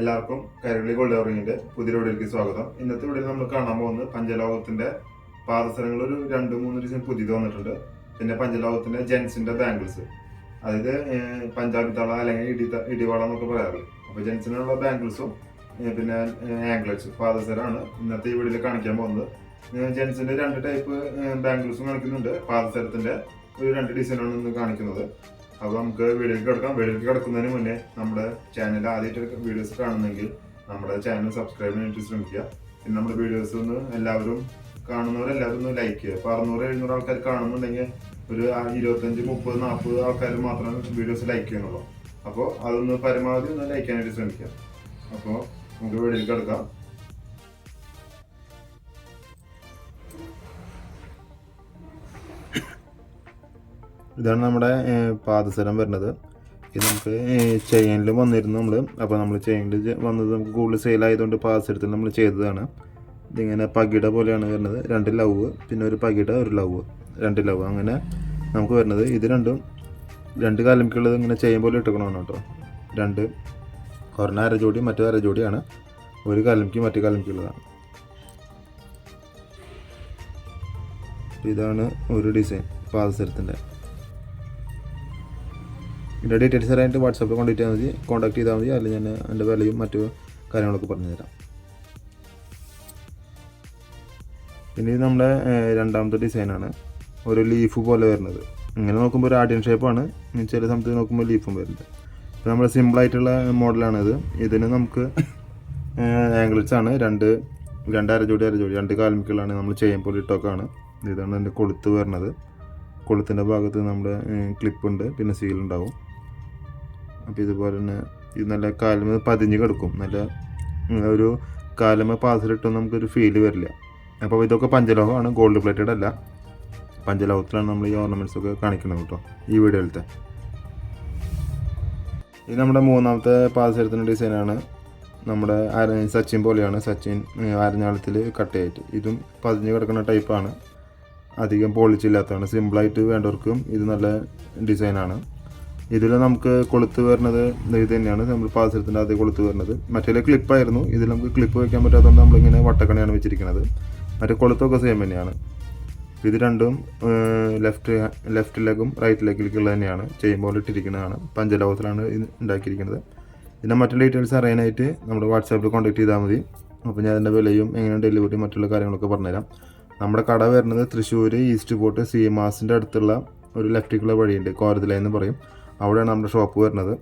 എല്ലാവർക്കും കൈരളി ഗോൾഡ് പുതിയ വീഡിയോയിലേക്ക് സ്വാഗതം. ഇന്നത്തെ വീഡിയോയിൽ നമ്മൾ കാണാൻ പോകുന്നത് പഞ്ചലോകത്തിന്റെ പാദസരങ്ങൾ ഒരു രണ്ട് മൂന്ന് ഡിസൈൻ പുതിയത് വന്നിട്ടുണ്ട്. പിന്നെ പഞ്ചലോകത്തിന്റെ ജെൻസിന്റെ ബാംഗിൾസ് അതായത് പഞ്ചാബി തള അല്ലെങ്കിൽ ഇടി ഇടിവള എന്നൊക്കെ പറയാറ് അപ്പൊ ജെൻസിനുള്ള ബാംഗിൾസും പിന്നെ ആംഗ്ലറ്റ്സും പാദസരമാണ് ഇന്നത്തെ ഈ വീഡിയോയിൽ കാണിക്കാൻ പോകുന്നത്. ജെൻസിന്റെ രണ്ട് ടൈപ്പ് ബാംഗിൾസും കാണിക്കുന്നുണ്ട്. പാദസരത്തിന്റെ ഒരു രണ്ട് ഡിസൈനാണ് ഇന്ന് കാണിക്കുന്നത്. അപ്പോൾ നമുക്ക് വീഡിയോയ്ക്ക് കിടക്കാം. വീഡിയോയ്ക്ക് കിടക്കുന്നതിന് മുന്നേ നമ്മുടെ ചാനൽ ആദ്യമായിട്ട് വീഡിയോസ് കാണുന്നെങ്കിൽ നമ്മുടെ ചാനൽ സബ്സ്ക്രൈബ് ചെയ്യാനായിട്ട് ശ്രമിക്കുക. പിന്നെ നമ്മുടെ വീഡിയോസ് ഒന്ന് എല്ലാവരും കാണുന്നവരെല്ലാവരും ഒന്ന് ലൈക്ക് ചെയ്യുക. അപ്പോൾ അറുന്നൂറ് എഴുന്നൂറ് ആൾക്കാർ കാണുന്നുണ്ടെങ്കിൽ ഒരു ഇരുപത്തഞ്ച് മുപ്പത് നാൽപ്പത് ആൾക്കാർ മാത്രമേ വീഡിയോസ് ലൈക്ക് ചെയ്യുന്നുള്ളൂ അപ്പോൾ അതൊന്ന് പരമാവധി ഒന്ന് ലൈക്ക് ചെയ്യാനായിട്ട് ശ്രമിക്കുക. അപ്പോൾ നമുക്ക് വീഡിയോക്ക് കിടക്കാം. ഇതാണ് നമ്മുടെ പാദസരം വരുന്നത്. ഇത് നമുക്ക് ചെയിനിൽ വന്നിരുന്നു നമ്മൾ അപ്പോൾ നമ്മൾ ചെയിനിൽ വന്നത് നമുക്ക് കൂടുതൽ സെയിലായതുകൊണ്ട് പാദസരത്തിൽ നമ്മൾ ചെയ്തതാണ്. ഇതിങ്ങനെ പകിട പോലെയാണ് വരുന്നത്. രണ്ട് ലവ് പിന്നെ ഒരു പകിട ഒരു ലവ്. രണ്ട് ലവ്. അങ്ങനെ നമുക്ക് വരുന്നത്. ഇത് രണ്ടും രണ്ട് കാലമിക്കുള്ളത് ഇങ്ങനെ ചെയിൻ പോലെ ഇട്ടുക്കണമെന്ന് കേട്ടോ. രണ്ട് ഒരെണ്ണം അര ജോഡി മറ്റേ അര ജോഡിയാണ് ഒരു കാലമിക്ക് മറ്റേ കാലമിക്കുള്ളതാണ് ഇതാണ് ഒരു ഡിസൈൻ പാദസരത്തിന്റെ. ഇതിന്റെ ഡീറ്റെയിൽസ് അറിയാനായിട്ട് വാട്സാപ്പിൽ കോൺടാക്ട് മതി. കോൺടാക്ട് ചെയ്താൽ മതി. അല്ലെങ്കിൽ ഞാൻ എന്റെ വിലയും മറ്റു കാര്യങ്ങളൊക്കെ പറഞ്ഞു തരാം. ഇനി ഇത് നമ്മുടെ രണ്ടാമത്തെ ഡിസൈനാണ് ഒരു ലീഫ് പോലെ വരുന്നത്. ഇങ്ങനെ നോക്കുമ്പോൾ ഒരു ആഡിയൻ ഷേപ്പാണ് ചില സമയത്ത് നോക്കുമ്പോൾ ലീഫും വരുന്നത് ഇപ്പോൾ നമ്മുടെ സിമ്പിളായിട്ടുള്ള മോഡലാണിത് ഇതിന് നമുക്ക് ആംഗിൾസ് ആണ്. രണ്ട് രണ്ട് അര ജോഡി അര ജോഡി രണ്ട് കാൽമിക്കുകളാണ് നമ്മൾ ചെയ്യുമ്പോൾ ഇട്ടൊക്കെയാണ്. ഇതാണ് എന്റെ കൊളുത്ത് വരുന്നത്. കൊളുത്തിന്റെ ഭാഗത്ത് നമ്മുടെ ക്ലിപ്പുണ്ട് പിന്നെ സീൽ ഉണ്ടാവും. അപ്പോൾ ഇതുപോലെ തന്നെ ഇത് നല്ല കാലമ പതിഞ്ഞ് കിടക്കും. നല്ല ഒരു കാലമ പാസിലിട്ടും നമുക്കൊരു ഫീൽ വരില്ല. അപ്പോൾ ഇതൊക്കെ പഞ്ചലോഹമാണ് ഗോൾഡ് പ്ലേറ്റഡ് അല്ല. പഞ്ചലോഹത്തിലാണ് നമ്മൾ ഈ ഓർണമെന്റ്സ് ഒക്കെ കാണിക്കുന്നത് കേട്ടോ ഈ വീഡിയോയിലത്തെ. ഇത് നമ്മുടെ മൂന്നാമത്തെ പാദസരത്തിന്റെ ഡിസൈനാണ് നമ്മുടെ സച്ചിൻ പോലെയാണ്. സച്ചിൻ അരഞ്ഞാളത്തിൽ കട്ടയായിട്ട് ഇതും പതിഞ്ഞ് കിടക്കുന്ന ടൈപ്പാണ് അധികം പോളിച്ചില്ലാത്തതാണ് സിമ്പിളായിട്ട് വേണ്ടവർക്കും ഇത് നല്ല ഡിസൈനാണ് ഇതിൽ നമുക്ക് കൊളുത്ത് വരുന്നത് ഇത് തന്നെയാണ്. നമ്മൾ പാസരത്തിന്റെ അതേ കൊളുത്ത് വരുന്നത്. മറ്റേ ക്ലിപ്പായിരുന്നു ഇതിൽ നമുക്ക് ക്ലിപ്പ് വയ്ക്കാൻ പറ്റാത്തതുകൊണ്ട് നമ്മളിങ്ങനെ വട്ടക്കണിയാണ് വെച്ചിരിക്കുന്നത്. മറ്റേ കൊളുത്തൊക്കെ സെയിം തന്നെയാണ്. ഇത് രണ്ടും ലെഫ്റ്റ് ലെഫ്റ്റ് ലെഗും റൈറ്റ് ലെഗിലേക്കുള്ള തന്നെയാണ്. ചെയിൻ ചെയ്യുമ്പോൾ ഇട്ടിരിക്കുന്നതാണ്. പഞ്ചലോകത്തിലാണ് ഇത് ഉണ്ടാക്കിയിരിക്കുന്നത്. ഇതിന്റെ മറ്റുള്ള ഡീറ്റെയിൽസ് അറിയാനായിട്ട് നമ്മുടെ വാട്സാപ്പിൽ കോൺടാക്ട് ചെയ്താൽ മതി. അപ്പോൾ ഞാൻ അതിന്റെ വിലയും എങ്ങനെ ഡെലിവറി മറ്റുള്ള കാര്യങ്ങളൊക്കെ പറഞ്ഞുതരാം. നമ്മുടെ കട വരുന്നത് Thrissur east fort C M മാസിന്റെ അടുത്തുള്ള ഒരു ലെഫ്റ്റിക്കുള്ള വഴിയുണ്ട്. കോരത്തില എന്ന് പറയും. അവിടെയാണ് നമ്മുടെ ഷോപ്പ് വരുന്നത്.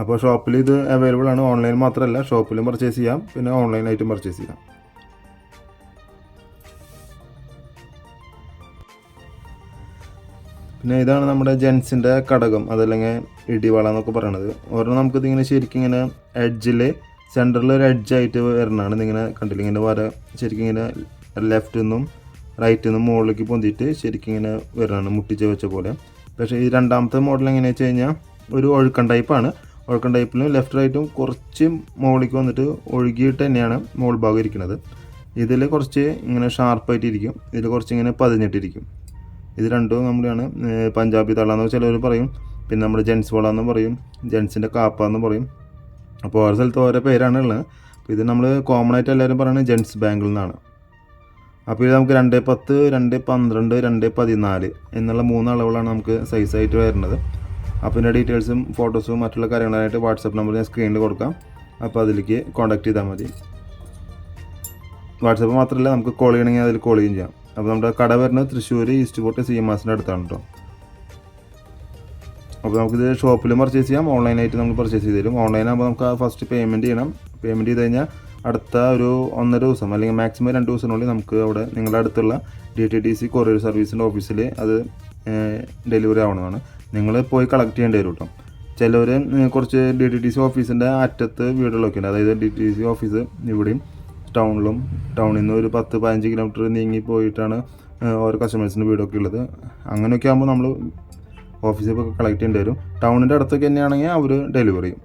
അപ്പോൾ ഷോപ്പിൽ ഇത് അവൈലബിൾ ആണ്. ഓൺലൈൻ മാത്രമല്ല ഷോപ്പിലും പർച്ചേസ് ചെയ്യാം. പിന്നെ ഓൺലൈനായിട്ടും പർച്ചേസ് ചെയ്യാം. പിന്നെ ഇതാണ് നമ്മുടെ ജെൻസിന്റെ കടകം അതല്ലെങ്കിൽ ഇടിവള എന്നൊക്കെ പറയണത്. ഒരെണ്ണം നമുക്കിതിങ്ങനെ ശരിക്കും ഇങ്ങനെ എഡ്ജിൽ സെന്ററിൽ ഒരു എഡ്ജായിട്ട് വരണതാണ് ഇതിങ്ങനെ കണ്ടില്ല? ഇങ്ങനെ വര ശരിക്കും ഇങ്ങനെ ലെഫ്റ്റിൽ നിന്നും റൈറ്റിൽ നിന്നും മുകളിലേക്ക് പൊന്തിയിട്ട് ശരിക്കും ഇങ്ങനെ വരണതാണ് മുട്ടിച്ച് വെച്ച പോലെ. പക്ഷേ ഈ രണ്ടാമത്തെ മോഡൽ എങ്ങനെയാണെന്ന് വെച്ച് കഴിഞ്ഞാൽ ഒരു ഒഴുക്കൻ ടൈപ്പാണ് ഒഴുക്കൻ ടൈപ്പിലും ലെഫ്റ്റ് റൈറ്റും കുറച്ച് മുകളിലേക്ക് വന്നിട്ട് ഒഴുകിയിട്ട് തന്നെയാണ് മോൾ ഭാഗം ഇരിക്കുന്നത്. ഇതിൽ കുറച്ച് ഇങ്ങനെ ഷാർപ്പായിട്ട് ഇരിക്കും ഇതിൽ കുറച്ച് ഇങ്ങനെ പതിഞ്ഞിട്ടിരിക്കും. ഇത് രണ്ടും നമ്മുടെയാണ് പഞ്ചാബി തള്ളാന്ന് ചിലവർ പറയും. പിന്നെ നമ്മുടെ ജെൻസ് വളാന്ന് പറയും. ജെൻസിന്റെ കാപ്പ എന്ന് പറയും. അപ്പോൾ ഓരോ സ്ഥലത്ത് ഓരോ പേരാണ് ഉള്ളത്. അപ്പോൾ ഇത് നമ്മൾ കോമൺ ആയിട്ട് എല്ലാവരും പറയുന്നത് ജെൻസ് ബാങ്കിൽ എന്നാണ് അപ്പോൾ ഇത് നമുക്ക് രണ്ട് പത്ത് രണ്ട് പന്ത്രണ്ട് രണ്ട് പതിനാല് എന്നുള്ള മൂന്ന് അളവുകളാണ് നമുക്ക് സൈസായിട്ട് വരുന്നത്. അപ്പോൾ ഇതിന്റെ ഡീറ്റെയിൽസും ഫോട്ടോസും മറ്റുള്ള കാര്യങ്ങളായിട്ട് വാട്സപ്പ് നമ്പർ ഞാൻ സ്ക്രീനിൽ കൊടുക്കാം. അപ്പോൾ അതിലേക്ക് കോൺടാക്ട് ചെയ്താൽ മതി. വാട്സപ്പ് മാത്രമല്ല നമുക്ക് കോൾ ചെയ്യണമെങ്കിൽ അതിൽ കോൾ ചെയ്യും ചെയ്യാം. അപ്പോൾ നമ്മുടെ കട വരുന്നത് Thrissur east fort C M എസിന്റെ അടുത്താണ് കേട്ടോ അപ്പോൾ നമുക്കിത് ഷോപ്പിലും പർച്ചേസ് ചെയ്യാം. ഓൺലൈനായിട്ട് നമ്മൾ പർച്ചേസ് ചെയ്ത് തരും. ഓൺലൈനാകുമ്പോൾ നമുക്ക് ഫസ്റ്റ് പേയ്മെന്റ് ചെയ്യണം. പേയ്മെന്റ് ചെയ്ത് കഴിഞ്ഞാൽ അടുത്ത ഒരു ഒന്നര ദിവസം അല്ലെങ്കിൽ മാക്സിമം രണ്ട് ദിവസത്തിനുള്ളിൽ നമുക്ക് അവിടെ നിങ്ങളുടെ അടുത്തുള്ള D T T C courier സർവീസിന്റെ ഓഫീസിൽ അത് ഡെലിവറി ആവണതാണ്. നിങ്ങൾ പോയി കളക്ട് ചെയ്യേണ്ടി വരും കേട്ടോ ചിലവർ കുറച്ച് ഡി ടി ടി സി ഓഫീസിന്റെ അറ്റത്ത് വീടുകളൊക്കെ ഉണ്ട്. അതായത് ഡി ടി സി ഓഫീസ് ഇവിടെയും ടൗണിലും ടൗണിൽ നിന്ന് ഒരു പത്ത് പതിനഞ്ച് കിലോമീറ്റർ നീങ്ങി പോയിട്ടാണ് ഓരോ കസ്റ്റമേഴ്സിന്റെ വീടൊക്കെ ഉള്ളത്. അങ്ങനെയൊക്കെ ആകുമ്പോൾ നമ്മൾ ഓഫീസിൽ കളക്ട് ചെയ്യേണ്ടി വരും. ടൗണിന്റെ അടുത്തൊക്കെ തന്നെയാണെങ്കിൽ അവർ ഡെലിവറി ചെയ്യും.